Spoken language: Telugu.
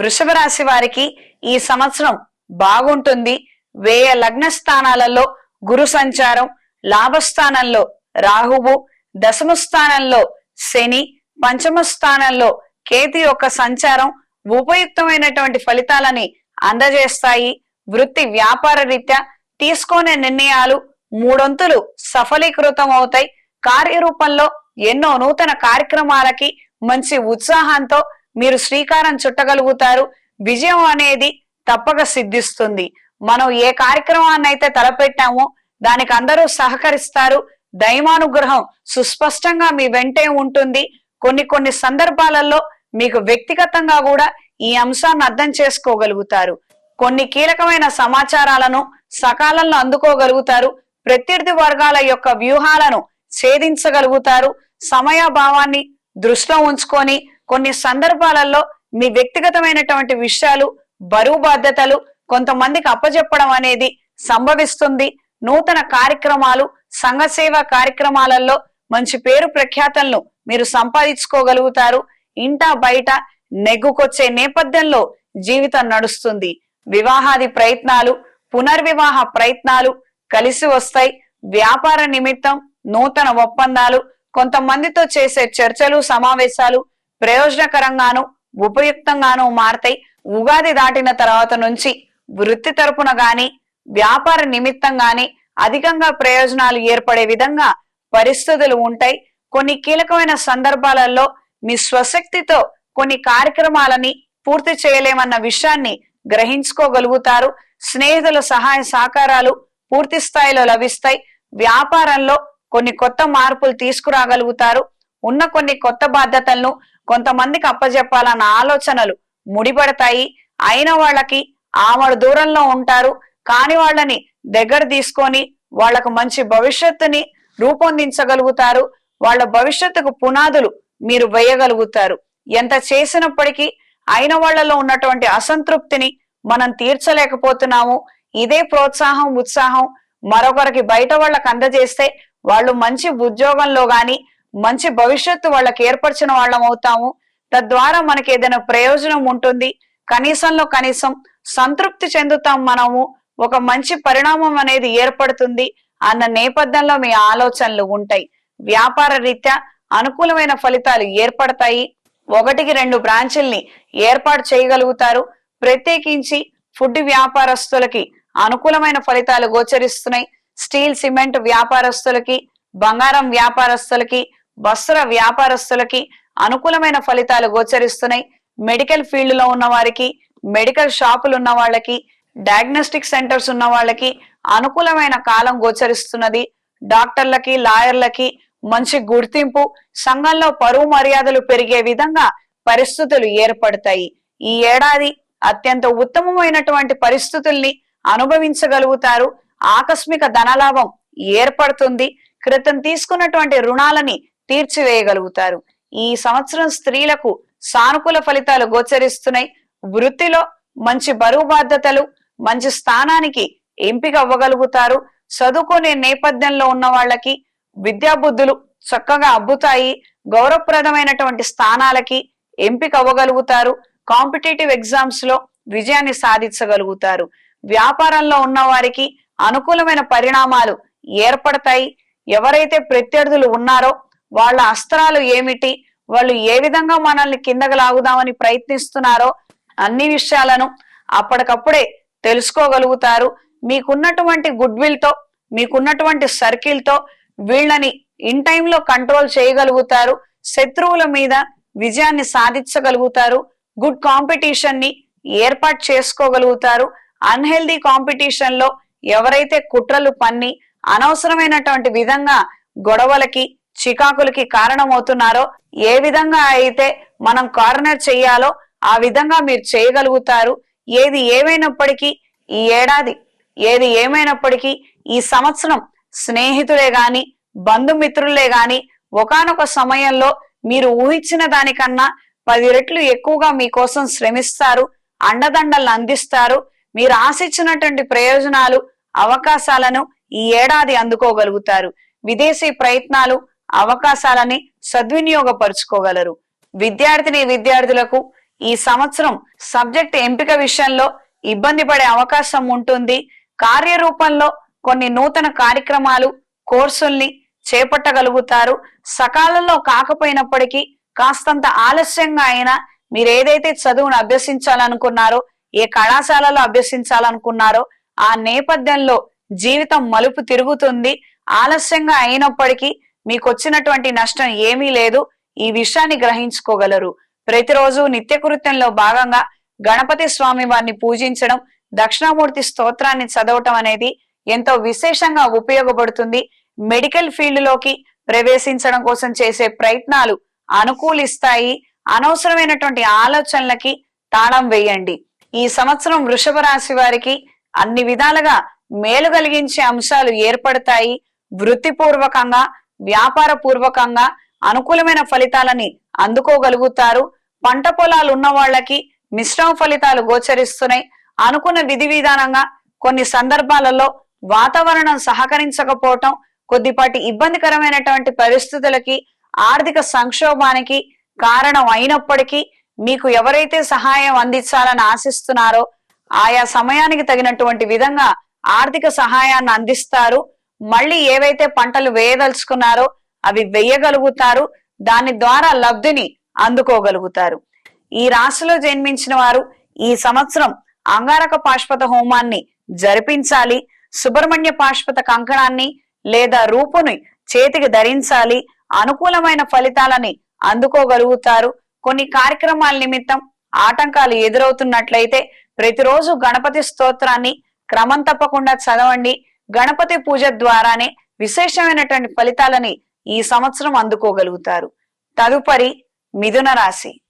వృషభ రాశి వారికి ఈ సంవత్సరం బాగుంటుంది. వేయ లగ్న స్థానాలలో గురు సంచారం లాభస్థానంలో రాహువు దశమ స్థానంలో శని పంచమ స్థానంలో కేతు యొక్క సంచారం ఉపయుక్తమైనటువంటి ఫలితాలని అందజేస్తాయి. వృత్తి వ్యాపార రీత్యా తీసుకునే నిర్ణయాలు మూడొంతులు సఫలీకృతం అవుతాయి. కార్యరూపంలో ఎన్నో నూతన కార్యక్రమాలకి మంచి ఉత్సాహంతో మీరు శ్రీకారం చుట్టగలుగుతారు. విజయం అనేది తప్పక సిద్ధిస్తుంది. మనం ఏ కార్యక్రమాన్ని అయితే తలపెట్టామో దానికి అందరూ సహకరిస్తారు. దైవానుగ్రహం సుస్పష్టంగా మీ వెంటే ఉంటుంది. కొన్ని కొన్ని సందర్భాలలో మీకు వ్యక్తిగతంగా కూడా ఈ అంశాన్ని అర్థం చేసుకోగలుగుతారు. కొన్ని కీలకమైన సమాచారాలను సకాలంలో అందుకోగలుగుతారు. ప్రత్యర్థి వర్గాల యొక్క వ్యూహాలను ఛేదించగలుగుతారు. సమయాభావాన్ని దృష్టిలో ఉంచుకొని కొన్ని సందర్భాలలో మీ వ్యక్తిగతమైనటువంటి విషయాలు బరువు బాధ్యతలు కొంతమందికి అప్పజెప్పడం అనేది సంభవిస్తుంది. నూతన కార్యక్రమాలు సంఘసేవా కార్యక్రమాలలో మంచి పేరు ప్రఖ్యాతలను మీరు సంపాదించుకోగలుగుతారు. ఇంటా బయట నెగ్గుకొచ్చే నేపథ్యంలో జీవితం నడుస్తుంది. వివాహాది ప్రయత్నాలు పునర్వివాహ ప్రయత్నాలు కలిసి వస్తాయి. వ్యాపార నిమిత్తం నూతన ఒప్పందాలు కొంతమందితో చేసే చర్చలు సమావేశాలు ప్రయోజనకరంగాను ఉపయుక్తంగాను మారతాయి. ఉగాది దాటిన తర్వాత నుంచి వృత్తి తరపున గాని వ్యాపార నిమిత్తం గాని అధికంగా ప్రయోజనాలు ఏర్పడే విధంగా పరిస్థితులు ఉంటాయి. కొన్ని కీలకమైన సందర్భాలలో మీ స్వశక్తితో కొన్ని కార్యక్రమాలని పూర్తి చేయలేమన్న విషయాన్ని గ్రహించుకోగలుగుతారు. స్నేహితుల సహాయ సహకారాలు పూర్తి స్థాయిలో లభిస్తాయి. వ్యాపారంలో కొన్ని కొత్త మార్పులు తీసుకురాగలుగుతారు. ఉన్న కొన్ని కొత్త బాధ్యతలను కొంతమందికి అప్పజెప్పాలన్న ఆలోచనలు ముడిపడతాయి. అయిన వాళ్ళకి ఆమడు దూరంలో ఉంటారు. కాని వాళ్ళని దగ్గర తీసుకొని వాళ్ళకు మంచి భవిష్యత్తుని రూపొందించగలుగుతారు. వాళ్ళ భవిష్యత్తుకు పునాదులు మీరు వేయగలుగుతారు. ఎంత చేసినప్పటికీ అయిన వాళ్ళలో ఉన్నటువంటి అసంతృప్తిని మనం తీర్చలేకపోతున్నాము. ఇదే ప్రోత్సాహం ఉత్సాహం మరొకరికి బయట వాళ్ళకు అందజేస్తే వాళ్ళు మంచి ఉద్యోగంలో గాని మంచి భవిష్యత్తు వాళ్ళకి ఏర్పరిచిన వాళ్ళం అవుతాము. తద్వారా మనకి ఏదైనా ప్రయోజనం ఉంటుంది. కనీసంలో కనీసం సంతృప్తి చెందుతాం మనము. ఒక మంచి పరిణామం అనేది ఏర్పడుతుంది అన్న నేపథ్యంలో మీ ఆలోచనలు ఉంటాయి. వ్యాపార రీత్యా అనుకూలమైన ఫలితాలు ఏర్పడతాయి. ఒకటికి రెండు బ్రాంచుల్ని ఏర్పాటు చేయగలుగుతారు. ప్రత్యేకించి ఫుడ్ వ్యాపారస్తులకి అనుకూలమైన ఫలితాలు గోచరిస్తున్నాయి. స్టీల్ సిమెంట్ వ్యాపారస్తులకి బంగారం వ్యాపారస్తులకి వస్త్ర వ్యాపారస్తులకి అనుకూలమైన ఫలితాలు గోచరిస్తున్నాయి. మెడికల్ ఫీల్డ్లో ఉన్న వారికి మెడికల్ షాపులు ఉన్న వాళ్ళకి డయాగ్నోస్టిక్ సెంటర్స్ ఉన్న వాళ్ళకి అనుకూలమైన కాలం గోచరిస్తున్నది. డాక్టర్లకి లాయర్లకి మంచి గుర్తింపు సంఘంలో పరువు మర్యాదలు పెరిగే విధంగా పరిస్థితులు ఏర్పడతాయి. ఈ ఏడాది అత్యంత ఉత్తమమైనటువంటి పరిస్థితుల్ని అనుభవించగలుగుతారు. ఆకస్మిక ధనలాభం ఏర్పడుతుంది. క్రితం తీసుకున్నటువంటి రుణాలని తీర్చివేయగలుగుతారు. ఈ సంవత్సరం స్త్రీలకు సానుకూల ఫలితాలు గోచరిస్తున్నాయి. వృత్తిలో మంచి బరువు బాధ్యతలు మంచి స్థానానికి ఎంపిక అవ్వగలుగుతారు. చదువుకునే నేపథ్యంలో ఉన్న వాళ్ళకి విద్యాబుద్ధులు చక్కగా అబ్బుతాయి. గౌరవప్రదమైనటువంటి స్థానాలకి ఎంపిక అవ్వగలుగుతారు. కాంపిటేటివ్ ఎగ్జామ్స్లో విజయాన్ని సాధించగలుగుతారు. వ్యాపారంలో ఉన్న వారికి అనుకూలమైన పరిణామాలు ఏర్పడతాయి. ఎవరైతే ప్రత్యర్థులు ఉన్నారో వాళ్ళ అస్త్రాలు ఏమిటి? వాళ్ళు ఏ విధంగా మనల్ని కిందకు లాగుదామని ప్రయత్నిస్తున్నారో అన్ని విషయాలను అప్పటికప్పుడే తెలుసుకోగలుగుతారు. మీకున్నటువంటి గుడ్ విల్తో మీకున్నటువంటి సర్కిల్తో వీళ్ళని ఇన్ టైంలో కంట్రోల్ చేయగలుగుతారు. శత్రువుల మీద విజయాన్ని సాధించగలుగుతారు. గుడ్ కాంపిటీషన్ని ఏర్పాటు చేసుకోగలుగుతారు. అన్హెల్దీ కాంపిటీషన్లో ఎవరైతే కుట్రలు పన్ని అనవసరమైనటువంటి విధంగా గొడవలకి చికాకులకి కారణమవుతున్నారో ఏ విధంగా అయితే మనం కార్నర్ చేయాలో ఆ విధంగా మీరు చేయగలుగుతారు. ఏది ఏమైనప్పటికీ ఈ ఏడాది ఏది ఏమైనప్పటికీ ఈ సంవత్సరం స్నేహితులే గాని బంధుమిత్రులే గాని ఒకానొక సమయంలో మీరు ఊహించిన దానికన్నా పది రెట్లు ఎక్కువగా మీకోసం శ్రమిస్తారు అండదండలను అందిస్తారు మీరు ఆశించినటువంటి ప్రయోజనాలు అవకాశాలను ఈ ఏడాది అందుకోగలుగుతారు. విదేశీ ప్రయత్నాలు అవకాశాలని సద్వినియోగపరుచుకోగలరు. విద్యార్థిని విద్యార్థులకు ఈ సంవత్సరం సబ్జెక్ట్ ఎంపిక విషయంలో ఇబ్బంది పడే అవకాశం ఉంటుంది. కార్యరూపంలో కొన్ని నూతన కార్యక్రమాలు కోర్సుల్ని చేపట్టగలుగుతారు. సకాలంలో కాకపోయినప్పటికీ కాస్తంత ఆలస్యంగా అయినా మీరు ఏదైతే చదువును అభ్యసించాలనుకున్నారో ఏ కళాశాలలో అభ్యసించాలనుకున్నారో ఆ నేపథ్యంలో జీవితం మలుపు తిరుగుతుంది. ఆలస్యంగా అయినప్పటికీ మీకు వచ్చినటువంటి నష్టం ఏమీ లేదు ఈ విషయాన్ని గ్రహించుకోగలరు. ప్రతిరోజు నిత్యకృత్యంలో భాగంగా గణపతి స్వామి వారిని పూజించడం దక్షిణామూర్తి స్తోత్రాన్ని చదవటం అనేది ఎంతో విశేషంగా ఉపయోగపడుతుంది. మెడికల్ ఫీల్డ్లోకి ప్రవేశించడం కోసం చేసే ప్రయత్నాలు అనుకూలిస్తాయి. అనవసరమైనటువంటి ఆలోచనలకి తాళం వేయండి. ఈ సంవత్సరం వృషభ రాశి వారికి అన్ని విధాలుగా మేలు కలిగించే అంశాలు ఏర్పడతాయి. వృత్తిపూర్వకంగా వ్యాపార పూర్వకంగా అనుకూలమైన ఫలితాలని అందుకోగలుగుతారు. పంట పొలాలు ఉన్న వాళ్ళకి మిశ్రమ ఫలితాలు గోచరిస్తున్నాయి. అనుకున్న విధి విధానంగా కొన్ని సందర్భాలలో వాతావరణం సహకరించకపోవటం కొద్దిపాటి ఇబ్బందికరమైనటువంటి పరిస్థితులకి ఆర్థిక సంక్షోభానికి కారణం అయినప్పటికీ మీకు ఎవరైతే సహాయం అందించాలని ఆశిస్తున్నారో ఆయా సమయానికి తగినటువంటి విధంగా ఆర్థిక సహాయాన్ని అందిస్తారు. మళ్ళీ ఏవైతే పంటలు వేయదలుచుకున్నారో అవి వేయగలుగుతారు. దాని ద్వారా లబ్ధిని అందుకోగలుగుతారు. ఈ రాశిలో జన్మించిన వారు ఈ సంవత్సరం అంగారక పాశ్వత హోమాన్ని జరిపించాలి సుబ్రహ్మణ్య పాశ్వత కంకణాన్ని లేదా రూపుని చేతికి ధరించాలి అనుకూలమైన ఫలితాలని అందుకోగలుగుతారు. కొన్ని కార్యక్రమాల నిమిత్తం ఆటంకాలు ఎదురవుతున్నట్లయితే ప్రతిరోజు గణపతి స్తోత్రాన్ని క్రమం తప్పకుండా చదవండి. గణపతి పూజ ద్వారానే విశేషమైనటువంటి ఫలితాలని ఈ సంవత్సరం అందుకోగలుగుతారు. తదుపరి మిథున రాశి.